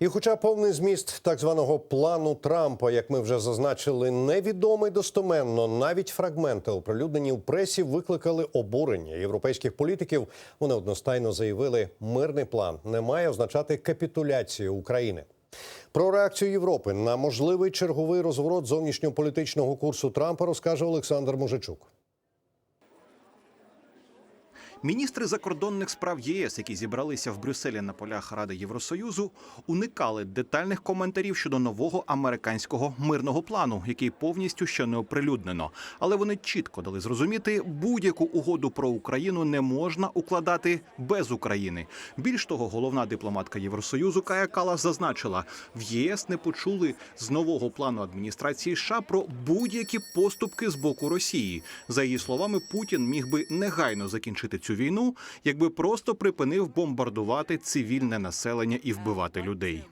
І, хоча повний зміст так званого плану Трампа, як ми вже зазначили, невідомий достоменно, навіть фрагменти, оприлюднені в пресі, викликали обурення європейських політиків. Вони одностайно заявили, мирний план не має означати капітуляцію України. Про реакцію Європи на можливий черговий розворот зовнішньополітичного курсу Трампа розкаже Олександр Мужичук. Міністри закордонних справ єС, які зібралися в Брюсселі на полях Ради Євросоюзу, уникали детальних коментарів щодо нового американського мирного плану, який повністю ще не оприлюднено. Але вони чітко дали зрозуміти, будь-яку угоду про Україну не можна укладати без України. Більш того, головна дипломатка Євросоюзу Кая Калас зазначила, в ЄС не почули з нового плану адміністрації США про будь-які поступки з боку Росії. За її словами, Путін міг би негайно закінчити цю війну, якби просто припинив бомбардувати цивільне населення і вбивати людей.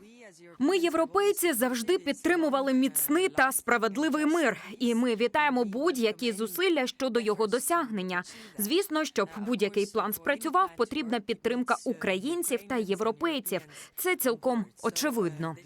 Ми, європейці, завжди підтримували міцний та справедливий мир, і ми вітаємо будь-які зусилля щодо його досягнення. Звісно, щоб будь-який план спрацював, потрібна підтримка українців та європейців. Це цілком очевидно.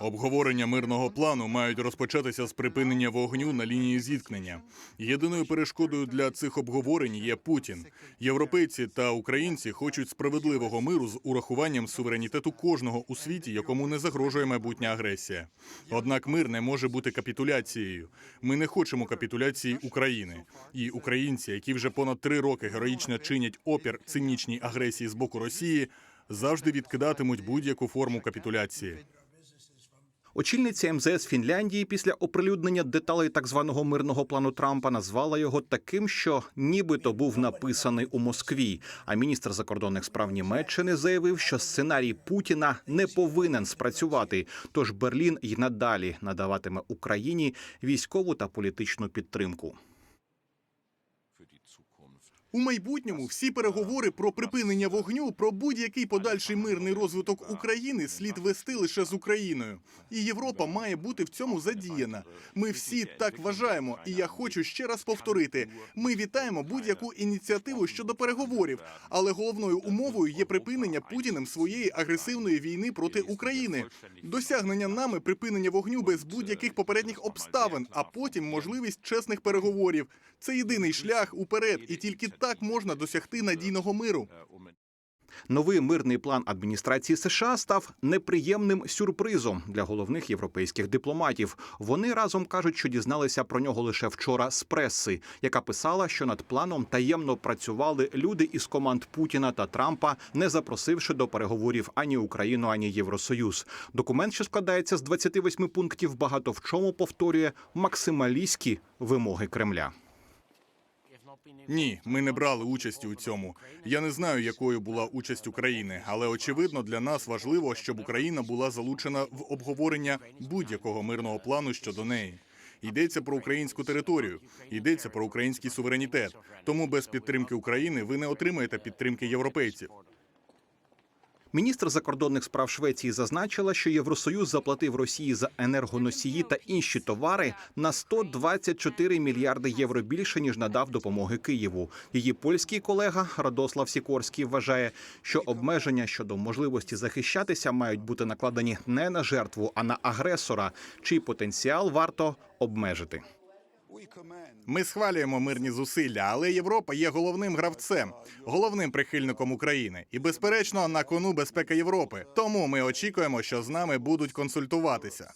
Обговорення мирного плану мають розпочатися з припинення вогню на лінії зіткнення. Єдиною перешкодою для цих обговорень є Путін. Європейці та українці хочуть справедливого миру з урахуванням суверенітету кожного у світі, якому не загрожує майбутня агресія. Однак мир не може бути капітуляцією. Ми не хочемо капітуляції України. І українці, які вже понад три роки героїчно чинять опір цинічній агресії з боку Росії, завжди відкидатимуть будь-яку форму капітуляції. Очільниця МЗС Фінляндії після оприлюднення деталей так званого мирного плану Трампа назвала його таким, що нібито був написаний у Москві. А міністр закордонних справ Німеччини заявив, що сценарій Путіна не повинен спрацювати. Тож Берлін й надалі надаватиме Україні військову та політичну підтримку. У майбутньому всі переговори про припинення вогню, про будь-який подальший мирний розвиток України слід вести лише з Україною. І Європа має бути в цьому задіяна. Ми всі так вважаємо, і я хочу ще раз повторити: ми вітаємо будь-яку ініціативу щодо переговорів, але головною умовою є припинення Путіним своєї агресивної війни проти України, досягнення нами припинення вогню без будь-яких попередніх обставин, а потім можливість чесних переговорів. Це єдиний шлях уперед, і тільки так можна досягти надійного миру. Новий мирний план адміністрації США став неприємним сюрпризом для головних європейських дипломатів. Вони разом кажуть, що дізналися про нього лише вчора з преси, яка писала, що над планом таємно працювали люди із команд Путіна та Трампа, не запросивши до переговорів ані Україну, ані Євросоюз. Документ, що складається з 28 пунктів, багато в чому повторює максималістські вимоги Кремля. Ні, ми не брали участі у цьому. Я не знаю, якою була участь України, але очевидно для нас важливо, щоб Україна була залучена в обговорення будь-якого мирного плану щодо неї. Йдеться про українську територію, йдеться про український суверенітет. Тому без підтримки України ви не отримаєте підтримки європейців. Міністр закордонних справ Швеції зазначила, що Євросоюз заплатив Росії за енергоносії та інші товари на 124 мільярди євро більше ніж надав допомоги Києву. Її польський колега Радослав Сікорський вважає, що обмеження щодо можливості захищатися мають бути накладені не на жертву, а на агресора, чий потенціал варто обмежити. Ми схвалюємо мирні зусилля, але Європа є головним гравцем, головним прихильником України і, безперечно, на кону безпека Європи. Тому ми очікуємо, що з нами будуть консультуватися.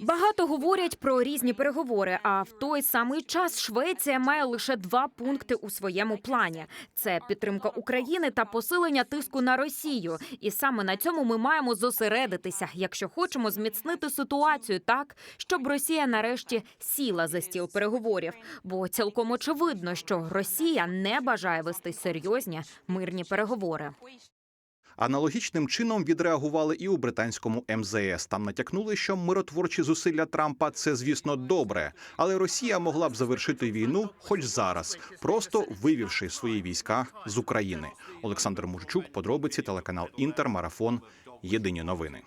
Багато говорять про різні переговори. А в той самий час Швеція має лише два пункти у своєму плані: це підтримка України та посилення тиску на Росію. І саме на цьому ми маємо зосередитися, якщо хочемо зміцнити ситуацію так, щоб Росія нарешті сіла за стіл переговорів. Бо цілком очевидно, що Росія не бажає вести серйозні мирні переговори. Аналогічним чином відреагували і у британському МЗС. Там натякнули, що миротворчі зусилля Трампа це, звісно, добре, але Росія могла б завершити війну хоч зараз, просто вивівши свої війська з України. Олександр Мурчук, подробиці, телеканал Інтер, марафон. Єдині новини.